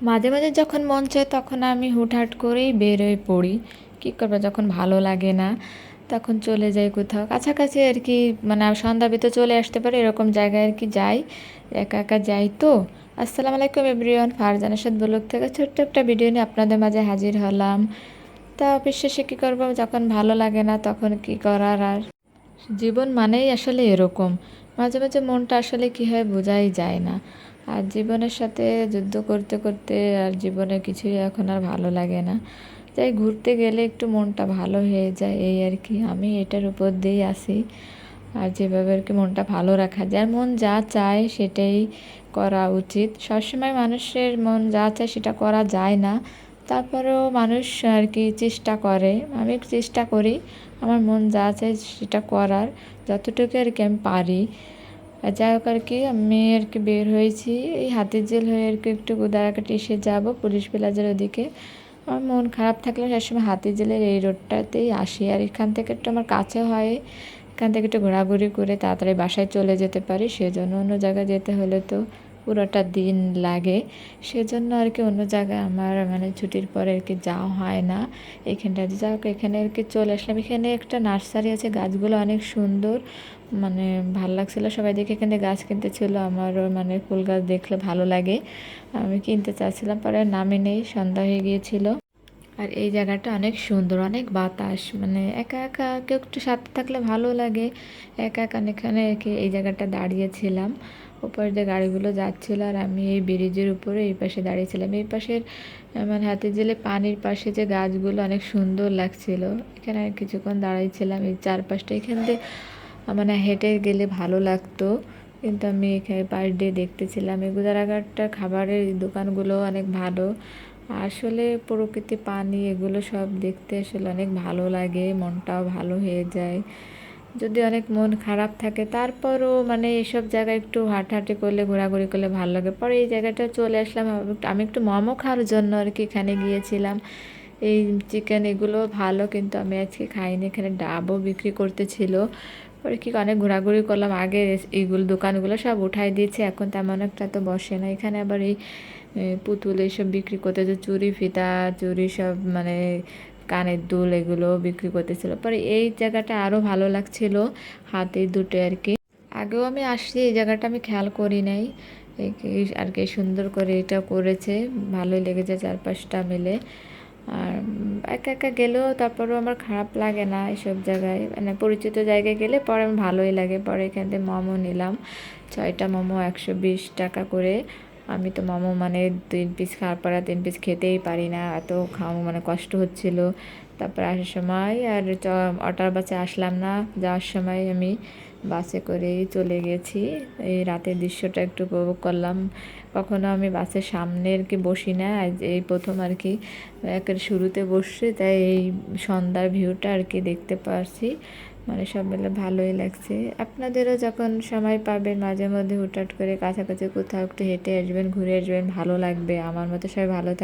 মাঝে মাঝে যখন মন চায় তখন আমি হুটহাট করেই বেরোয় পড়ি। কী করব, যখন ভালো লাগে না, তখন চলে যাই কোথাও। কাছাকাছি আর কি মানে সন্ধ্যা ভিতরে চলে আসতে পারে, এরকম জায়গায় আর কি যাই। একা একা যাই তো। আসসালামু আলাইকুম এভরিওয়ান ফারজানের সাথে ব্লগ থেকে ছোট্ট একটা ভিডিও নিয়ে আপনাদের মাঝে হাজির হলাম। তা শেষে কী করব, যখন ভালো লাগে না তখন কি করার আর? জীবন মানেই আসলে এরকম। মাঝে মাঝে মনটা আসলে কী হয় বোঝাই যায় না। আর জীবনের সাথে যুদ্ধ করতে করতে আর জীবনে কিছুই এখন আর ভালো লাগে না। তাই ঘুরতে গেলে একটু মনটা ভালো হয়ে যায়, এই আর কি। আমি এটার উপর দিয়েই আসি। আর যেভাবে আর কি মনটা ভালো রাখা যায় মন যা চায় সেটাই করা উচিত। সবসময় মানুষের মন যা চায় সেটা করা যায় না। তারপরেও মানুষ আর কি চেষ্টা করে। আমি চেষ্টা করি, আমার মন যা চায় সেটা করার, যতটুকু আর কি আমি পারি। যাই হোক আর কি, আমি আর কি বের হয়েছি। এই হাতের জেল হয়ে আর কি একটু গোদারাকাটি এসে যাব, পুলিশ প্লাজার ওদিকে। আমার মন খারাপ থাকলে সবসময় হাতির জেলের এই রোডটাতেই আসি। আর এখান থেকে একটু আমার কাছে হয়, এখান থেকে একটু ঘোরাঘুরি করে তাড়াতাড়ি বাসায় চলে যেতে পারি। সেজন্য অন্য জায়গায় যেতে হলে তো পুরোটা দিন লাগে। সেজন্য আর কি অন্য জায়গায় আমার মানে ছুটির পরে আর কি যাওয়া হয় না। এখানটা যাও এখানে আর কি চলে আসলাম। এখানে একটা নার্সারি আছে, গাছগুলো অনেক সুন্দর। মানে ভালো লাগছিল। সবাই দেখে এখানে গাছ কিনতে ছিল আমারও মানে ফুল গাছ দেখলে ভালো লাগে। আমি কিনতে চাচ্ছিলাম, পরে নামে নেই, সন্ধ্যা হয়ে গিয়েছিল। আর এই জায়গাটা অনেক সুন্দর, অনেক বাতাস মানে একা একা কেউ একটু সাথে থাকলে ভালো লাগে। একা একা এখানে এই জায়গাটা দাঁড়িয়েছিলাম উপর দিয়ে গাড়িগুলো যাচ্ছিল আর আমি এই ব্রিজের উপরে এই পাশে দাঁড়িয়েছিলাম। এই পাশের মানে হাতে জেলে পানির পাশে যে গাছগুলো অনেক সুন্দর লাগছিল, এখানে কিছুক্ষণ দাঁড়াইছিলাম। এই চারপাশটা এখান দিয়ে মানে হেঁটে গেলে ভালো লাগতো, কিন্তু আমি এখানে পাশ দিয়ে দেখতেছিলাম। এই গুদারাঘাটটা খাবারের দোকানগুলো অনেক ভালো আসলে প্রকৃতি, পানি এগুলো সব দেখতে আসলে অনেক ভালো লাগে, মনটাও ভালো হয়ে যায়। যদি অনেক মন খারাপ থাকে, তারপরও মানে এইসব জায়গায় একটু হাঁটাহাঁটি করলে, ঘোরাঘুরি করলে ভালো লাগে। পরে এই জায়গাটা চলে আসলাম, আমি একটু মোমো খাওয়ার জন্য আর কি এখানে গিয়েছিলাম। এই চিকেন এগুলো ভালো, কিন্তু আমি আজকে খাইনি, এখানে ডাবও বিক্রি করতেছিল। পরে কি অনেক ঘোরাঘুরি করলাম, আগে এইগুলো দোকানগুলো সব উঠাই দিয়েছে, এখন তেমন একটা তো বসে না। এখানে আবার এই পুতুল এইসব বিক্রি করতে যে চুরি ফিতা, চুরি সব মানে কানের দুল এগুলো বিক্রি করতেছিল। পরে এই জায়গাটা আরও ভালো লাগছিল, হাতে দুটো আর কি। আগেও আমি আসছি, এই জায়গাটা আমি খেয়াল করি নাই। আর কি সুন্দর করে এটা করেছে, ভালোই লেগেছে চারপাশটা মিলে। আর একা একা গেলেও তারপরেও আমার খারাপ লাগে না এসব জায়গায়। মানে পরিচিত জায়গায় গেলে পরে আমার ভালোই লাগে। পরে এখান থেকে মোমো নিলাম, ছয়টা মোমো একশো বিশ টাকা করে। আমি তো মোমো মানে তিন পিস খাওয়ার পর তিন পিস খেতেই পারি না, এত খাওয়া মানে কষ্ট হচ্ছিল। তারপর আসার সময় আর অটার বাসে আসলাম না, যাওয়ার সময় আমি বাসে করেই চলে গেছি। এই রাতের দৃশ্যটা একটু উপভোগ করলাম। কখনো আমি বাসের সামনে আর কি বসি না এই প্রথম আর কি, একের শুরুতে বসছি, তাই এই সন্ধ্যার ভিউটা আর কি দেখতে পারছি। মানে সব মিলে ভালোই লাগছে। আপনাদেরও যখন সময় পাবেন মাঝে মধ্যে হুটহাট করে কাছাকাছি কোথাও একটু হেঁটে আসবেন, ঘুরে আসবেন, ভালো লাগবে। আমার মতো সবাই ভালো থাকবে